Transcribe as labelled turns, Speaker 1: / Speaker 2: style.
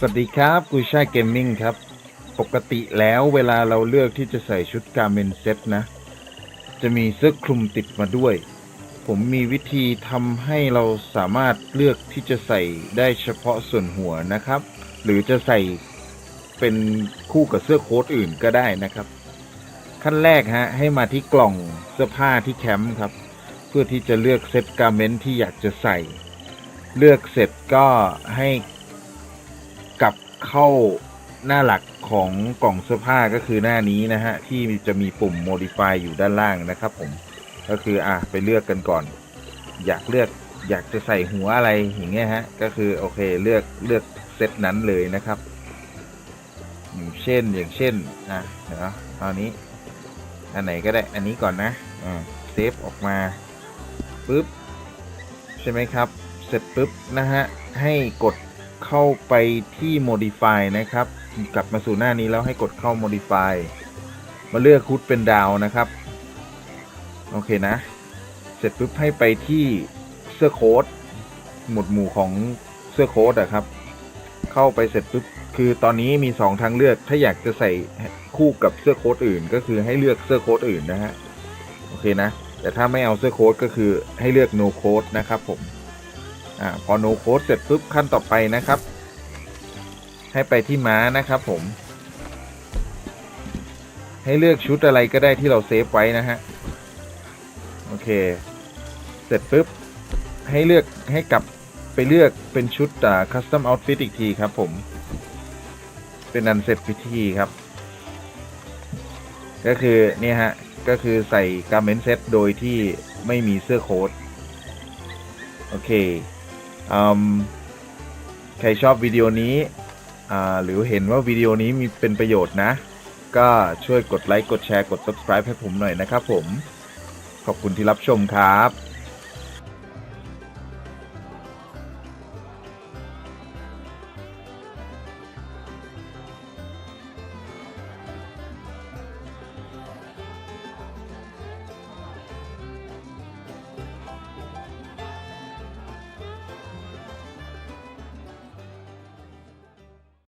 Speaker 1: สวัสดีครับกุยช่ายเกมมิ่งครับ ปกติแล้วเวลาเราเลือกที่จะใส่ชุดการเมนเซ็ตนะ จะมีเสื้อคลุมติดมาด้วย ผมมีวิธีทำให้เราสามารถเลือกที่จะใส่ได้เฉพาะส่วนหัวนะครับ หรือจะใส่เป็นคู่กับเสื้อโค้ทอื่นก็ได้นะครับ ขั้นแรกฮะให้มาที่กล่องเสื้อผ้าที่แคมป์ครับ เพื่อที่จะเลือกเซตการเมนที่อยากจะใส่ เลือกเสร็จก็ให้ เข้าหน้าหลักของกล่องเสื้อผ้าก็คือหน้านี้นะฮะ ที่จะมีปุ่ม modify อยู่ด้านล่างนะครับผมก็คืออะไปเลือกกันก่อน อยากเลือกอยากจะใส่หัวอะไรอย่างเงี้ยฮะ ก็คือโอเคเลือกเลือกเซตนั้นเลยนะครับอย่างเช่นอย่างเช่นอะเดี๋ยวเอานี้อันไหนก็ได้อันนี้ก่อนนะอ่าเซฟออกมาปุ๊บใช่ไหมครับ เสร็จปุ๊บนะฮะให้กด เข้าไปที่ modify นะครับ กลับมาสู่หน้านี้แล้วให้กดเข้า modify มาเลือกคุดเป็นดาวนะครับ โอเคนะ เสร็จปุ๊บให้ไปที่เสื้อโค้ดหมวดหมู่ของเสื้อโค้ดอะครับ เข้าไปเสร็จปุ๊บคือตอนนี้มีสองทางเลือก ถ้าอยากจะใส่คู่กับเสื้อโค้ดอื่น ก็คือให้เลือกเสื้อโค้ดอื่นนะฮะ โอเคนะ แต่ถ้าไม่เอาเสื้อโค้ดก็คือให้เลือก no code นะครับผม อ่าพอ no code เสร็จปุ๊บขั้นต่อไปนะครับ ให้ไปที่ม้านะครับผม ให้เลือกชุดอะไรก็ได้ที่เราเซฟไว้นะฮะ โอเค เสร็จปุ๊บ ให้เลือกให้กลับไปเลือกเป็นชุดอ่า custom outfit อีกทีครับผม เป็นอันเสร็จพิธีครับ ก็คือเนี่ยฮะ ก็คือใส่การเมนเซตโดยที่ไม่มีเสื้อโค้ทโอเค ใครชอบวิดีโอนี้หรือเห็นว่าวิดีโอนี้มีเป็นประโยชน์นะ ก็ช่วยกดไลค์ กดแชร์ กด subscribe ให้ผมหน่อยนะครับผม ขอบคุณที่รับชมครับ